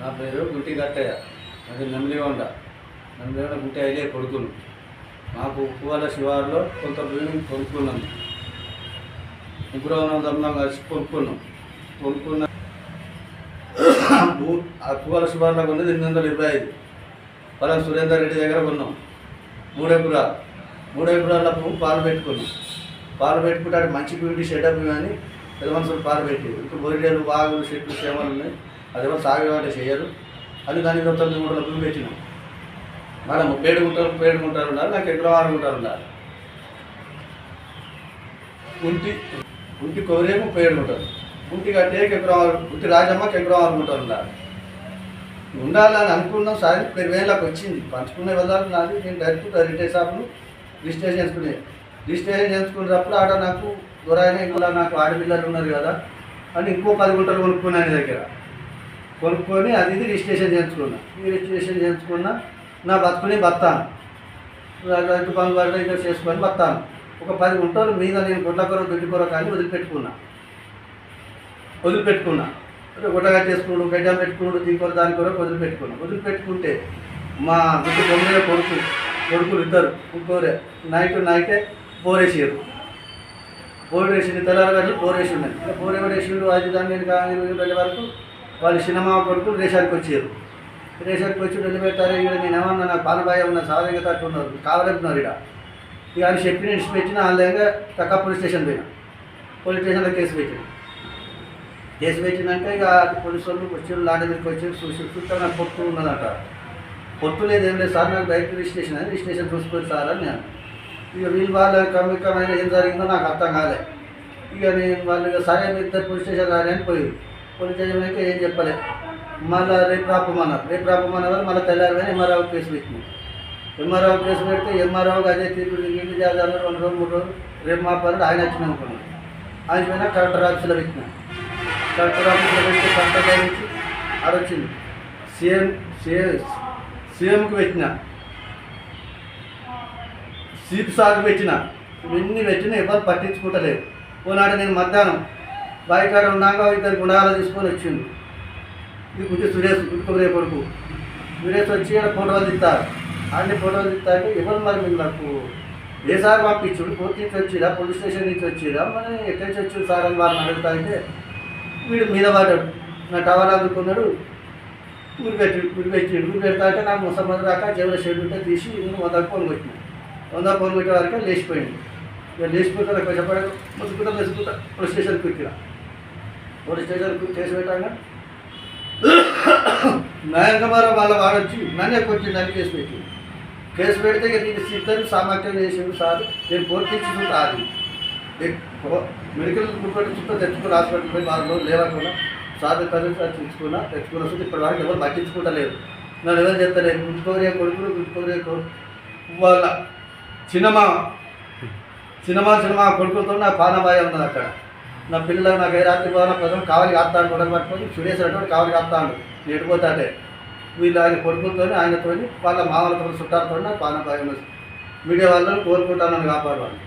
నా పేరు గుట్టి కట్టయ్య అది నందిగొండ నందిగొండ గుట్టి అయితే కొడుకులు. మాకు ఉప్పువాల శివారులో కొంత భూమి కొనుక్కున్నాము. ఉగ్రవనం ధర్మం కలిసి కొనుక్కున్నాం. కొనుక్కున్న ఉప్పువాల శివారులో కొన్నది ఎనిమిది వందల ఇరవై ఐదు. పొలం సురేందర్ రెడ్డి దగ్గర కొన్నాం. మూడు ఎకరాలు. మూడు పాలు పెట్టుకున్నాం. పాలు పెట్టుకుంటే మంచి బ్యూటీ సెటప్ కానీ పెద్ద మనుషులు పాలు ఇప్పుడు బొరిడేలు బాగులు చెట్లు క్షేమాలు ఉన్నాయి. అది ఎవరు సాగేవాటే చేయరు. అది దాని ఒక తొమ్మిది గుంటలు భూమి పెట్టినాం. మేడం పేడు గుంటలు ఏడు గుంటలు ఉండాలి నాకు ఎక్కడ ఆరు గుంటలు ఉండాలి. ఉంటి ఉంటి కొవరే ముప్పై ఏడు గుంటలు. ఉంటి కట్టేకి ఎక్కడ ఆరు ఉంటి రాజమ్మకి ఎకరం ఆరు గుంటలు ఉండాలి. ఉండాలని అనుకున్నాం సార్ ఇరవై వేలకు వచ్చింది. పంచుకునే వెళ్ళాలి నాది నేను డైరెక్ట్ రిటైర్ షాప్ను రిజిస్ట్రేషన్ చేసుకునే రిజిస్ట్రేషన్ చేసుకునేటప్పుడు ఆడ నాకు దొరాయన ఇంకోలా నాకు ఆడపిల్లలు ఉన్నారు కదా అని ఇంకో పది గుంటలు కొనుక్కున్నాను దగ్గర. కొనుక్కొని అది ఇది రిజిస్ట్రేషన్ చేయించుకున్నా. ఈ రిజిస్ట్రేషన్ చేయించుకున్నా నా బతుకుని బతాను రైతు పనులు పడితే ఇంకా చేసుకొని బతాను ఒక పది గుంటలు మీద నేను గుడ్ల కూర దొడ్డి కూర కానీ వదిలిపెట్టుకున్నా. వదిలిపెట్టుకున్నా. అంటే గుడ్డగా చేసుకున్నాడు గడ్డ పెట్టుకున్నాడు దీని కూర దాని కూర వదిలిపెట్టుకున్నా. వదిలిపెట్టుకుంటే మా గుడ్డు కొమ్మరే కొడుకు కొడుకులు ఇద్దరు ఇంకోరే నైట్ నైటే బోరేసారు బోరేసి తెల్లారగట్లు బోరేసి ఉన్నాయి ఇంకా బోర్ ఎవరేసిండు అది దాన్ని కానీ వెళ్ళే వరకు వాళ్ళు సినిమా కొడుకు రేషన్కి వచ్చారు. రేషన్కి వచ్చి వెళ్ళి పెట్టారు ఇక్కడ నేను ఏమన్నా నాకు పానబాయ ఉన్న సాధంగా తట్టు ఉన్నారు కావాలంటున్నారు ఇక్కడ ఇక అని చెప్పి నేను పెట్టిన ఆన్లైన్గా తక్కువ పోలీస్ స్టేషన్ పోయినా. పోలీస్ స్టేషన్లో కేసు పెట్టిన. కేసు పెట్టినాక ఇక పోలీసు వాళ్ళు వచ్చి లాంటి దగ్గరికి వచ్చి చూసి చూస్తే నాకు పొత్తు ఉన్నదంట. పొత్తు లేదు ఏం లేదు సార్ నాకు డైరెక్ట్ రిజిస్ట్రేషన్ అని రిజిస్ట్రేషన్ చూసుకోండి సార్ అని నేను. ఇక వీళ్ళు వాళ్ళ కమ్మికమైన ఏం జరిగిందో నాకు అర్థం కాలే. ఇక నేను వాళ్ళు ఇక సరే మీ ఇద్దరు పోలీస్ స్టేషన్ రాని అని పోయి పోలీస్ స్టేషన్ అయితే ఏం చెప్పలే. మళ్ళీ రేపు రాపమన్నారు. రేపు రాపమన్నారు మళ్ళీ తెల్లారి ఎంఆర్ఓ కేసు పెట్టింది ఎంఆర్ఓ కేసు పెడితే ఎంఆర్ఓ అదే తీర్పు ఇంటి చేద్దాం రెండు రోజులు మూడు రోజులు రేపు మా పనులు ఆయన వచ్చిన అనుకున్నాను ఆయన పోయినా కలెక్టర్ ఆఫీస్లో పెట్టినా. కలెక్టర్ ఆఫీస్లో పెట్టి కలెక్టర్ నుంచి ఆడొచ్చింది సీఎం సీఎం సీఎంకి పెట్టినా. సీప్ సాగు పెట్టిన. ఇవన్నీ పెట్టినా ఎవరు పట్టించుకుంటలేదు. ఓనాడు నేను మధ్యాహ్నం బాయికాడ ఉన్నాక ఇద్దరు గుణాలు తీసుకొని వచ్చిండు. ఇది కొంచెం సురేష్ గుంటుకునే కొడుకు. సురేష్ వచ్చి ఇక్కడ ఫోటోలు తీస్తారు. అన్ని ఫోటోలు తీస్తారంటే ఎవరు మరి మీరు నాకు ఏ సార్ పంపించుడు? కోర్టు నుంచి వచ్చిరా పోలీస్ స్టేషన్ నుంచి వచ్చిరా? మరి ఎక్కడి నుంచి వచ్చింది సార్ అని వారిని అడుగుతా అంటే వీడు మీద పడ్డాడు. నా టవల్ అందుకున్నాడు. ఊరి పెట్టి ఊరి పెట్టి ఊరి పెడతా అంటే నాకు ముసమ్మది దాకా జేబులో షెడ్ ఉంటే తీసి నేను వంద ఫోన్ వంద ఫోన్ కొట్టే వరకు లేచిపోయింది. ఇక లేచిపోతే నాకు చెప్పాడు ముసుకుంటా మెసుకుంటా పోలీస్ స్టేషన్కి ఎక్కిన పోలీస్ స్టేషన్కి చేసి పెట్టాక నయనకుమారం వాళ్ళ వాడొచ్చి నన్ను కొంచెం నన్ను కేసు పెట్టింది కేసు పెడితే ఇక నేను సిద్ధం సామర్థ్యం చేసిండు సార్. నేను కోర్టు నుంచి అది మెడికల్ రిపోర్ట్ చుట్టూ తెచ్చుకుని హాస్పిటల్ పోయి నాలుగు రోజులు లేవకుండా సార్ తల్లి సార్ తెచ్చుకున్నా. తెచ్చుకున్న వస్తుంది ఇప్పటి వరకు ఎవరు పట్టించుకుంటలేరు నన్ను ఎవరు చెప్తలేదు? గుంటుకోరే కొడుకులు గుంటుకోరే కొడుకు. వాళ్ళ సినిమా. సినిమా సినిమా కొడుకులతో నా పానబాయ ఉన్నది అక్కడ. నా పిల్లలు నాకు ఏ రాత్రి పోయినా ప్రజలు కావాలి కాస్తాను కూడా పట్టుకొని సురేష్ అటువంటి కావాలి కాస్తాను ఎడిపోతాడే వీళ్ళు ఆయన కొడుకులతో ఆయనతో వాళ్ళ మామలతో చుట్టాలతో నాకు పానబాయ మీడియా వాళ్ళని కోరుకుంటానని కాపాడు వాళ్ళు.